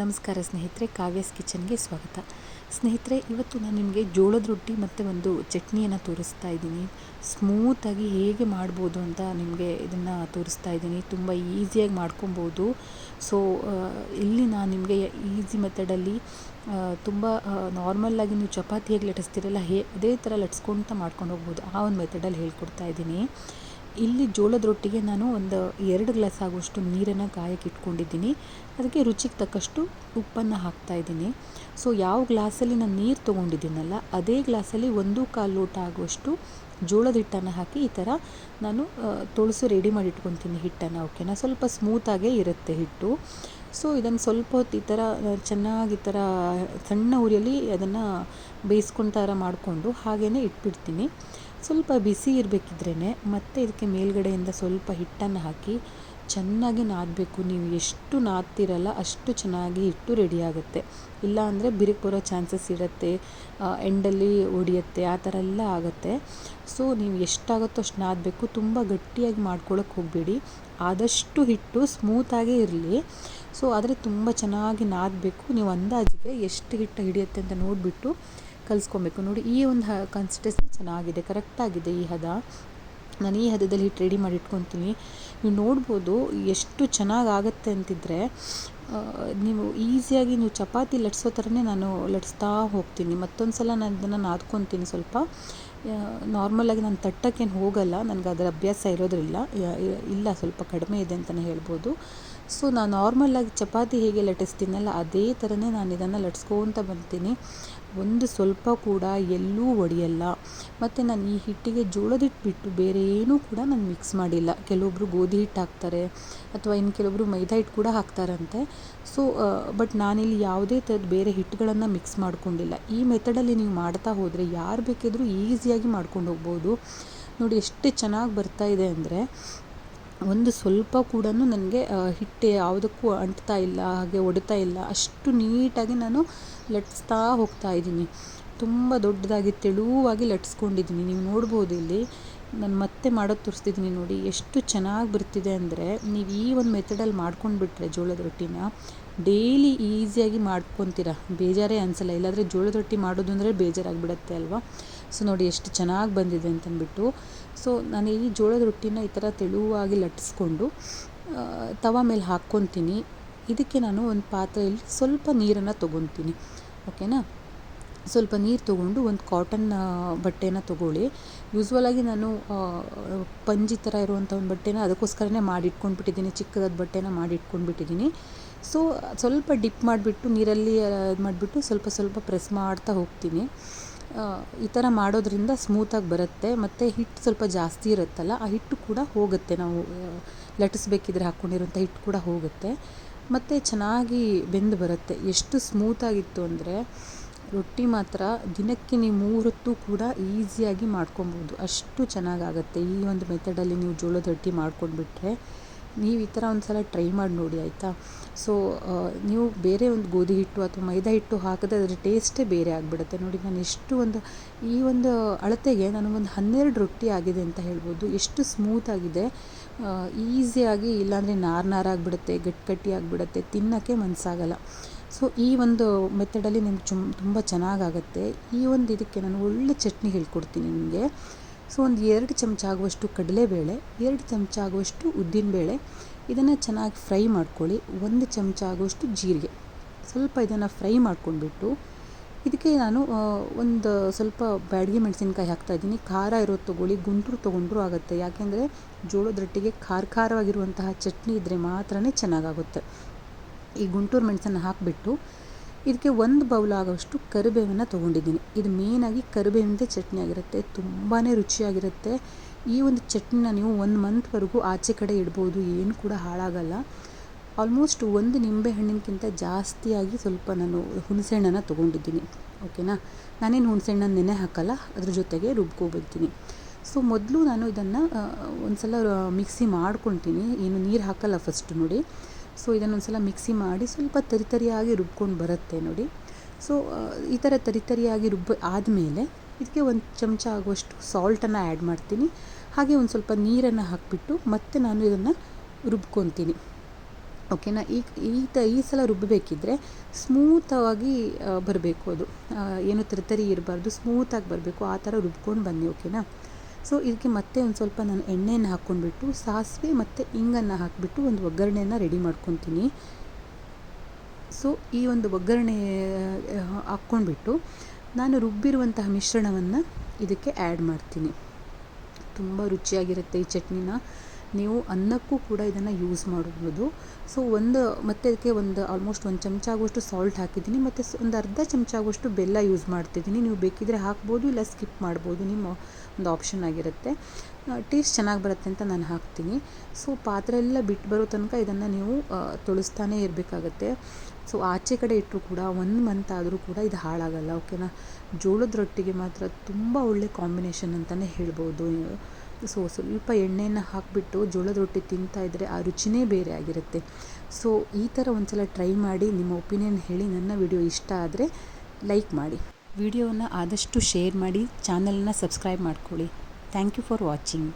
ನಮಸ್ಕಾರ ಸ್ನೇಹಿತರೆ, ಕಾವ್ಯಸ್ ಕಿಚನ್ಗೆ ಸ್ವಾಗತ. ಸ್ನೇಹಿತರೆ, ಇವತ್ತು ನಾನು ನಿಮಗೆ ಜೋಳದ ರೊಟ್ಟಿ ಮತ್ತು ಒಂದು ಚಟ್ನಿಯನ್ನು ತೋರಿಸ್ತಾ ಇದ್ದೀನಿ. ಸ್ಮೂತಾಗಿ ಹೇಗೆ ಮಾಡ್ಬೋದು ಅಂತ ನಿಮಗೆ ಇದನ್ನು ತೋರಿಸ್ತಾ ಇದ್ದೀನಿ. ತುಂಬ ಈಸಿಯಾಗಿ ಮಾಡ್ಕೊಬೋದು. ಸೊ ಇಲ್ಲಿ ನಾನು ನಿಮಗೆ ಈಸಿ ಮೆಥಡಲ್ಲಿ ತುಂಬ ನಾರ್ಮಲ್ಲಾಗಿ ನೀವು ಚಪಾತಿ ಹೇಗೆ ಲಟ್ಟಿಸ್ತೀರಲ್ಲ, ಹೇ, ಅದೇ ಥರ ಲಟ್ಸ್ಕೊಂತ ಮಾಡ್ಕೊಂಡು ಹೋಗ್ಬೋದು. ಆ ಒಂದು ಮೆಥಡಲ್ಲಿ ಹೇಳ್ಕೊಡ್ತಾ ಇದ್ದೀನಿ. ಇಲ್ಲಿ ಜೋಳದ ರೊಟ್ಟಿಗೆ ನಾನು ಒಂದು ಎರಡು ಗ್ಲಾಸ್ ಆಗುವಷ್ಟು ನೀರನ್ನು ಕಾಯಕ್ಕೆ ಇಟ್ಕೊಂಡಿದ್ದೀನಿ. ಅದಕ್ಕೆ ರುಚಿಗೆ ತಕ್ಕಷ್ಟು ಉಪ್ಪನ್ನು ಹಾಕ್ತಾ ಇದ್ದೀನಿ. ಸೊ ಯಾವ ಗ್ಲಾಸಲ್ಲಿ ನಾನು ನೀರು ತೊಗೊಂಡಿದ್ದೀನಲ್ಲ, ಅದೇ ಗ್ಲಾಸಲ್ಲಿ ಒಂದು ಕಾಲು ಲೋಟ ಆಗುವಷ್ಟು ಜೋಳದ ಹಿಟ್ಟನ್ನು ಹಾಕಿ ಈ ಥರ ನಾನು ತೊಳಸು ರೆಡಿ ಮಾಡಿ ಇಟ್ಕೊತೀನಿ ಹಿಟ್ಟನ್ನು, ಓಕೆನಾ? ಸ್ವಲ್ಪ ಸ್ಮೂತಾಗೇ ಇರುತ್ತೆ ಹಿಟ್ಟು. ಸೊ ಇದನ್ನು ಸ್ವಲ್ಪ ಹೊತ್ತು ಈ ಥರ ಚೆನ್ನಾಗಿ ಈ ಥರ ಸಣ್ಣ ಉರಿಯಲ್ಲಿ ಅದನ್ನು ಬೇಯಿಸ್ಕೊಂಡು ಥರ ಮಾಡಿಕೊಂಡು ಹಾಗೆಯೇ ಇಟ್ಬಿಡ್ತೀನಿ. ಸ್ವಲ್ಪ ಬಿಸಿ ಇರಬೇಕಿದ್ರೇ ಮತ್ತೆ ಇದಕ್ಕೆ ಮೇಲ್ಗಡೆಯಿಂದ ಸ್ವಲ್ಪ ಹಿಟ್ಟನ್ನು ಹಾಕಿ ಚೆನ್ನಾಗಿ ನಾದಬೇಕು. ನೀವು ಎಷ್ಟು ನಾದ್ತಿರಲ್ಲ ಅಷ್ಟು ಚೆನ್ನಾಗಿ ಹಿಟ್ಟು ರೆಡಿ ಆಗುತ್ತೆ. ಇಲ್ಲ ಅಂದರೆ ಬಿರುಕು ಬರೋ ಚಾನ್ಸಸ್ ಇರುತ್ತೆ ಎಂಡಲ್ಲಿ ಒಡಿಯುತ್ತೆ, ಆ ಥರ ಎಲ್ಲ ಆಗುತ್ತೆ. ಸೊ, ನೀವು ಎಷ್ಟಾಗುತ್ತೋ ಅಷ್ಟು ನಾದಬೇಕು. ತುಂಬ ಗಟ್ಟಿಯಾಗಿ ಮಾಡ್ಕೊಳ್ಳೋಕೆ ಹೋಗಬೇಡಿ. ಆದಷ್ಟು ಹಿಟ್ಟು ಸ್ಮೂತಾಗೇ ಇರಲಿ. ಸೊ, ಆದರೆ ತುಂಬ ಚೆನ್ನಾಗಿ ನಾದಬೇಕು. ನೀವು ಅಂದಾಜಿಗೆ ಎಷ್ಟು ಹಿಟ್ಟು ಹಿಡಿಯುತ್ತೆ ಅಂತ ನೋಡಿಬಿಟ್ಟು ಕಲಿಸ್ಕೊಬೇಕು. ನೋಡಿ, ಈ ಒಂದು ಕನ್ಸಿಸ್ಟೆನ್ಸಿ ಚೆನ್ನಾಗಿದೆ ಕರೆಕ್ಟಾಗಿದೆ ಈ ಹದ. ನಾನು ಈ ಹದದಲ್ಲಿ ಹಿಟ್ಟು ರೆಡಿ ಮಾಡಿ ಇಟ್ಕೊತೀನಿ. ನೀವು ನೋಡ್ಬೋದು ಎಷ್ಟು ಚೆನ್ನಾಗಿ ಆಗುತ್ತೆ ಅಂತಿದ್ರೆ ನೀವು ಈಸಿಯಾಗಿ ನೀವು ಚಪಾತಿ ಲಟ್ಸೋ ಥರನೇ ನಾನು ಲಟ್ಸ್ತಾ ಹೋಗ್ತೀನಿ. ಮತ್ತೊಂದು ಸಲ ನಾನು ಇದನ್ನು ನಾದ್ಕೊತೀನಿ ಸ್ವಲ್ಪ. ನಾರ್ಮಲಾಗಿ ನಾನು ತಟ್ಟಕ್ಕೇನು ಹೋಗಲ್ಲ. ನನಗೆ ಅದರ ಅಭ್ಯಾಸ ಇರೋದ್ರಿಲ್ಲ. ಇಲ್ಲ, ಸ್ವಲ್ಪ ಕಡಿಮೆ ಇದೆ ಅಂತಲೇ ಹೇಳ್ಬೋದು. ಸೊ, ನಾನು ನಾರ್ಮಲಾಗಿ ಚಪಾತಿ ಹೇಗೆ ಲಟಿಸ್ತೀನಲ್ಲ ಅದೇ ಥರನೇ ನಾನು ಇದನ್ನು ಲಟ್ಸ್ಕೊತ ಬರ್ತೀನಿ ಒಂದು ಸ್ವಲ್ಪ ಕೂಡ ಎಲ್ಲೂ ಒಡೆಯಲ್ಲ. ಮತ್ತು ನಾನು ಈ ಹಿಟ್ಟಿಗೆ ಜೋಳದ ಹಿಟ್ಟು ಬಿಟ್ಟು ಬೇರೆ ಏನೂ ಕೂಡ ನಾನು ಮಿಕ್ಸ್ ಮಾಡಿಲ್ಲ. ಕೆಲವೊಬ್ಬರು ಗೋಧಿ ಹಿಟ್ಟು ಹಾಕ್ತಾರೆ ಅಥವಾ ಇನ್ನು ಕೆಲವೊಬ್ಬರು ಮೈದಾ ಹಿಟ್ಟು ಕೂಡ ಹಾಕ್ತಾರಂತೆ. ಸೊ ಬಟ್ ನಾನಿಲ್ಲಿ ಯಾವುದೇ ಥರದ ಬೇರೆ ಹಿಟ್ಟುಗಳನ್ನು ಮಿಕ್ಸ್ ಮಾಡಿಕೊಂಡಿಲ್ಲ. ಈ ಮೆಥಡಲ್ಲಿ ನೀವು ಮಾಡ್ತಾ ಹೋದರೆ ಯಾರು ಬೇಕಿದ್ರೂ ಈಸಿಯಾಗಿ ಮಾಡ್ಕೊಂಡು ಹೋಗ್ಬೋದು. ನೋಡಿ, ಎಷ್ಟು ಚೆನ್ನಾಗಿ ಬರ್ತಾ ಇದೆ ಅಂದರೆ ಒಂದು ಸ್ವಲ್ಪ ಕೂಡ ನನಗೆ ಹಿಟ್ಟು ಯಾವುದಕ್ಕೂ ಅಂಟ್ತಾ ಇಲ್ಲ, ಹಾಗೆ ಒಡ್ತಾ ಇಲ್ಲ. ಅಷ್ಟು ನೀಟಾಗಿ ನಾನು ಲಟ್ಸ್ತಾ ಹೋಗ್ತಾ ಇದ್ದೀನಿ. ತುಂಬ ದೊಡ್ಡದಾಗಿ ತೆಳುವಾಗಿ ಲಟ್ಸ್ಕೊಂಡಿದ್ದೀನಿ. ನೀವು ನೋಡ್ಬೋದು ಇಲ್ಲಿ, ನಾನು ಮತ್ತೆ ಮಾಡೋದು ತೋರಿಸ್ತಿದ್ದೀನಿ ನೋಡಿ, ಎಷ್ಟು ಚೆನ್ನಾಗಿ ಬರ್ತಿದೆ ಅಂದರೆ, ನೀವು ಈ ಒಂದು ಮೆಥಡಲ್ಲಿ ಮಾಡ್ಕೊಂಡು ಬಿಟ್ಟರೆ ಜೋಳದ ರೊಟ್ಟಿನ, ಡೈಲಿ ಈಸಿಯಾಗಿ ಮಾಡ್ಕೊತೀರ. ಬೇಜಾರೇ ಅನಿಸಲ್ಲ. ಇಲ್ಲಾಂದರೆ ಜೋಳದ ರೊಟ್ಟಿ ಮಾಡೋದು ಅಂದರೆ ಬೇಜಾರಾಗಿಬಿಡತ್ತೆ ಅಲ್ವಾ? ಸೊ ನೋಡಿ ಎಷ್ಟು ಚೆನ್ನಾಗಿ ಬಂದಿದೆ ಅಂತಂದ್ಬಿಟ್ಟು. ಸೊ ನಾನು ಈ ಜೋಳದ ರೊಟ್ಟಿನ ಈ ಥರ ತೆಳುವಾಗಿ ಲಟ್ಟಿಸ್ಕೊಂಡು ತವ ಮೇಲೆ ಹಾಕ್ಕೊತೀನಿ. ಇದಕ್ಕೆ ನಾನು ಒಂದು ಪಾತ್ರೆಯಲ್ಲಿ ಸ್ವಲ್ಪ ನೀರನ್ನು ತೊಗೊತೀನಿ. ಓಕೆನಾ? ಸ್ವಲ್ಪ ನೀರು ತೊಗೊಂಡು ಒಂದು ಕಾಟನ್ ಬಟ್ಟೆನ ತೊಗೊಳ್ಳಿ. ಯೂಸ್ವಲಾಗಿ ನಾನು ಪಂಜಿ ಥರ ಇರುವಂಥ ಒಂದು ಬಟ್ಟೆನ ಅದಕ್ಕೋಸ್ಕರನೇ ಮಾಡಿ ಇಟ್ಕೊಂಡ್ಬಿಟ್ಟಿದ್ದೀನಿ ಚಿಕ್ಕದಾದ ಬಟ್ಟೆನ ಮಾಡಿ ಇಟ್ಕೊಂಡ್ಬಿಟ್ಟಿದ್ದೀನಿ ಸೊ ಸ್ವಲ್ಪ ಡಿಪ್ ಮಾಡಿಬಿಟ್ಟು, ನೀರಲ್ಲಿ ಇದು ಮಾಡಿಬಿಟ್ಟು ಸ್ವಲ್ಪ ಸ್ವಲ್ಪ ಪ್ರೆಸ್ ಮಾಡ್ತಾ ಹೋಗ್ತೀನಿ. ಈ ಥರ ಮಾಡೋದ್ರಿಂದ ಸ್ಮೂತಾಗಿ ಬರುತ್ತೆ. ಮತ್ತು ಹಿಟ್ಟು ಸ್ವಲ್ಪ ಜಾಸ್ತಿ ಇರುತ್ತಲ್ಲ, ಆ ಹಿಟ್ಟು ಕೂಡ ಹೋಗುತ್ತೆ. ನಾವು ಲಟ್ಟಿಸ್ಬೇಕಿದ್ರೆ ಹಾಕ್ಕೊಂಡಿರುವಂಥ ಹಿಟ್ಟು ಕೂಡ ಹೋಗುತ್ತೆ. ಮತ್ತು ಚೆನ್ನಾಗಿ ಬೆಂದು ಬರುತ್ತೆ. ಎಷ್ಟು ಸ್ಮೂತಾಗಿತ್ತು ಅಂದರೆ ರೊಟ್ಟಿ ಮಾತ್ರ ದಿನಕ್ಕೆ ನೀವು ಮೂರೊತ್ತು ಕೂಡ ಈಸಿಯಾಗಿ ಮಾಡ್ಕೊಬೋದು. ಅಷ್ಟು ಚೆನ್ನಾಗಾಗತ್ತೆ ಈ ಒಂದು ಮೆಥಡಲ್ಲಿ ನೀವು ಜೋಳದ ರೊಟ್ಟಿ ಮಾಡ್ಕೊಂಡ್ಬಿಟ್ರೆ ನೀವು ಈ ಥರ ಒಂದು ಸಲ ಟ್ರೈ ಮಾಡಿ ನೋಡಿ, ಆಯಿತಾ? ಸೊ ನೀವು ಬೇರೆ ಒಂದು ಗೋಧಿ ಹಿಟ್ಟು ಅಥವಾ ಮೈದಾ ಹಿಟ್ಟು ಹಾಕಿದ್ರೆ ಅದರ ಟೇಸ್ಟೇ ಬೇರೆ ಆಗಿಬಿಡುತ್ತೆ. ನೋಡಿ, ನಾನು ಎಷ್ಟು ಒಂದು, ಈ ಒಂದು ಅಳತೆಗೆ ನನಗೊಂದು ಹನ್ನೆರಡು ರೊಟ್ಟಿ ಆಗಿದೆ ಅಂತ ಹೇಳ್ಬೋದು. ಎಷ್ಟು ಸ್ಮೂತ್ ಆಗಿದೆ. ಈಸಿಯಾಗಿ ಇಲ್ಲಾಂದರೆ ನಾರು ನಾರಾಗಿಬಿಡುತ್ತೆ ಗಟ್ಟಿ ಗಟ್ಟಿ ಆಗಿಬಿಡುತ್ತೆ, ತಿನ್ನೋಕ್ಕೆ ಮನಸ್ಸಾಗಲ್ಲ ಸೊ ಈ ಒಂದು ಮೆಥಡಲ್ಲಿ ನಿಮ್ಗೆ ಚುಮ್, ತುಂಬ ಚೆನ್ನಾಗಾಗತ್ತೆ. ಈ ಒಂದು ಇದಕ್ಕೆ ನಾನು ಒಳ್ಳೆ ಚಟ್ನಿ ಹೇಳ್ಕೊಡ್ತೀನಿ ನಿಮಗೆ. ಸೊ ಒಂದು ಎರಡು ಚಮಚ ಆಗುವಷ್ಟು ಕಡಲೆಬೇಳೆ, ಎರಡು ಚಮಚ ಆಗುವಷ್ಟು ಉದ್ದಿನಬೇಳೆ, ಇದನ್ನು ಚೆನ್ನಾಗಿ ಫ್ರೈ ಮಾಡ್ಕೊಳ್ಳಿ. ಒಂದು ಚಮಚ ಆಗುವಷ್ಟು ಜೀರಿಗೆ. ಸ್ವಲ್ಪ ಇದನ್ನು ಫ್ರೈ ಮಾಡ್ಕೊಂಡ್ಬಿಟ್ಟು ಇದಕ್ಕೆ ನಾನು ಒಂದು ಸ್ವಲ್ಪ ಬ್ಯಾಡಿಗೆ ಮೆಣಸಿನ್ಕಾಯಿ ಹಾಕ್ತಾಯಿದ್ದೀನಿ ಖಾರ ಇರೋದು ತೊಗೊಳ್ಳಿ ಗುಂಟೂರು ತೊಗೊಂಡ್ರು ಆಗುತ್ತೆ. ಯಾಕೆಂದರೆ ಜೋಳದ ರೊಟ್ಟಿಗೆ ಖಾರ ಖಾರವಾಗಿರುವಂತಹ ಚಟ್ನಿ ಇದ್ದರೆ ಮಾತ್ರನೇ ಚೆನ್ನಾಗಾಗುತ್ತೆ. ಈ ಗುಂಟೂರು ಮೆಣಸನ್ನು ಹಾಕಿಬಿಟ್ಟು ಇದಕ್ಕೆ ಒಂದು ಬೌಲ್ ಆಗೋಷ್ಟು ಕರಿಬೇವನ್ನು ತೊಗೊಂಡಿದ್ದೀನಿ. ಇದು ಮೇಯ್ನಾಗಿ ಕರಿಬೇವಿಂದ ಚಟ್ನಿ ಆಗಿರುತ್ತೆ. ತುಂಬಾ ರುಚಿಯಾಗಿರುತ್ತೆ. ಈ ಒಂದು ಚಟ್ನಿನ ನೀವು ಒಂದು ಮಂತ್ವರೆಗೂ ಆಚೆ ಕಡೆ ಇಡ್ಬೋದು. ಏನು ಕೂಡ ಹಾಳಾಗಲ್ಲ. ಆಲ್ಮೋಸ್ಟ್ ಒಂದು ನಿಂಬೆ ಹಣ್ಣಿನಕ್ಕಿಂತ ಜಾಸ್ತಿಯಾಗಿ ಸ್ವಲ್ಪ ನಾನು ಹುಣಸೆಹಣ್ಣನ್ನು ತೊಗೊಂಡಿದ್ದೀನಿ. ಓಕೆನಾ ನಾನೇನು ಹುಣಸೆಹಣ್ಣನ್ನು ನೆನೆ ಹಾಕಲ್ಲ, ಅದ್ರ ಜೊತೆಗೆ ರುಬ್ಕೊಬಿಡ್ತೀನಿ. ಸೊ ಮೊದಲು ನಾನು ಇದನ್ನು ಒಂದು ಸಲ ಮಿಕ್ಸಿ ಮಾಡ್ಕೊತೀನಿ ಏನು ನೀರು ಹಾಕಲ್ಲ ಫಸ್ಟ್ ನೋಡಿ. ಸೊ ಇದನ್ನೊಂದ್ಸಲ ಮಿಕ್ಸಿ ಮಾಡಿ ಸ್ವಲ್ಪ ತರಿತರಿಯಾಗಿ ರುಬ್ಕೊಂಡು ಬರುತ್ತೆ ನೋಡಿ. ಸೊ ಈ ಥರ ತರಿತರಿಯಾಗಿ ರುಬ್ಬ ಆದಮೇಲೆ ಇದಕ್ಕೆ ಒಂದು ಚಮಚ ಆಗುವಷ್ಟು ಸಾಲ್ಟನ್ನು ಆ್ಯಡ್ ಮಾಡ್ತೀನಿ. ಹಾಗೆ ಒಂದು ಸ್ವಲ್ಪ ನೀರನ್ನು ಹಾಕಿಬಿಟ್ಟು ಮತ್ತೆ ನಾನು ಇದನ್ನು ರುಬ್ಕೊತೀನಿ. ಓಕೆನಾ ಈ ಈ ತ, ಈ ಸಲ ರುಬ್ಬಬೇಕಿದ್ರೆ ಸ್ಮೂತಾಗಿ ಬರಬೇಕು ಅದು. ಏನು ತರಿತರಿ ಇರಬಾರ್ದು, ಸ್ಮೂತಾಗಿ ಬರಬೇಕು. ಆ ಥರ ರುಬ್ಕೊಂಡು ಬನ್ನಿ ಓಕೆನಾ ಸೊ ಇದಕ್ಕೆ ಮತ್ತೆ ಒಂದು ಸ್ವಲ್ಪ ನಾನು ಎಣ್ಣೆಯನ್ನು ಹಾಕ್ಕೊಂಡ್ಬಿಟ್ಟು, ಸಾಸಿವೆ ಮತ್ತು ಇಂಗನ್ನು ಹಾಕಿಬಿಟ್ಟು ಒಂದು ಒಗ್ಗರಣೆಯನ್ನು ರೆಡಿ ಮಾಡ್ಕೊತೀನಿ. ಸೊ ಈ ಒಂದು ಒಗ್ಗರಣೆ ಹಾಕ್ಕೊಂಡ್ಬಿಟ್ಟು ನಾನು ರುಬ್ಬಿರುವಂತಹ ಮಿಶ್ರಣವನ್ನು ಇದಕ್ಕೆ ಆ್ಯಡ್ ಮಾಡ್ತೀನಿ. ತುಂಬ ರುಚಿಯಾಗಿರುತ್ತೆ ಈ ಚಟ್ನಿನ. ನೀವು ಅನ್ನಕ್ಕೂ ಕೂಡ ಇದನ್ನು ಯೂಸ್ ಮಾಡ್ಬೋದು ಸೊ ಒಂದು, ಮತ್ತು ಅದಕ್ಕೆ ಒಂದು ಆಲ್ಮೋಸ್ಟ್ ಒಂದು ಚಮಚ ಆಗುವಷ್ಟು ಸಾಲ್ಟ್ ಹಾಕಿದ್ದೀನಿ. ಮತ್ತು ಒಂದು ಅರ್ಧ ಚಮಚ ಆಗುವಷ್ಟು ಬೆಲ್ಲ ಯೂಸ್ ಮಾಡ್ತಿದ್ದೀನಿ. ನೀವು ಬೇಕಿದ್ದರೆ ಹಾಕ್ಬೋದು, ಇಲ್ಲ ಸ್ಕಿಪ್ ಮಾಡ್ಬೋದು, ನಿಮ್ಮ ಒಂದು ಆಪ್ಷನ್ ಆಗಿರುತ್ತೆ. ಟೇಸ್ಟ್ ಚೆನ್ನಾಗಿ ಬರುತ್ತೆ ಅಂತ ನಾನು ಹಾಕ್ತೀನಿ. ಸೊ ಪಾತ್ರೆ ಎಲ್ಲ ಬಿಟ್ಟು ಬರೋ ತನಕ ಇದನ್ನು ನೀವು ತೊಳಿಸ್ತಾನೇ ಇರಬೇಕಾಗತ್ತೆ. ಸೊ ಆಚೆ ಕಡೆ ಇಟ್ಟರು ಕೂಡ, ಒಂದು ಮಂತ್ ಆದರೂ ಕೂಡ ಇದು ಹಾಳಾಗಲ್ಲ ಓಕೆನಾ ಜೋಳದ ರೊಟ್ಟಿಗೆ ಮಾತ್ರ ತುಂಬ ಒಳ್ಳೆ ಕಾಂಬಿನೇಷನ್ ಅಂತಲೇ ಹೇಳ್ಬೋದು. ಸೊ ಸ್ವಲ್ಪ ಎಣ್ಣೆಯನ್ನು ಹಾಕಿಬಿಟ್ಟು ಜೋಳದ ರೊಟ್ಟಿ ತಿಂತಾ ಇದ್ದರೆ ಆ ರುಚಿನೇ ಬೇರೆ ಆಗಿರುತ್ತೆ. ಸೊ ಈ ಥರ ಒಂದ್ಸಲ ಟ್ರೈ ಮಾಡಿ, ನಿಮ್ಮ ಒಪಿನಿಯನ್ ಹೇಳಿ, ನನ್ನ ವಿಡಿಯೋ ಇಷ್ಟ ಆದರೆ ಲೈಕ್ ಮಾಡಿ. ವಿಡಿಯೋವನ್ನು ಆದಷ್ಟು ಶೇರ್ ಮಾಡಿ ಚಾನಲನ್ನ ಸಬ್ಸ್ಕ್ರೈಬ್ ಮಾಡ್ಕೊಳ್ಳಿ. Thank you for watching.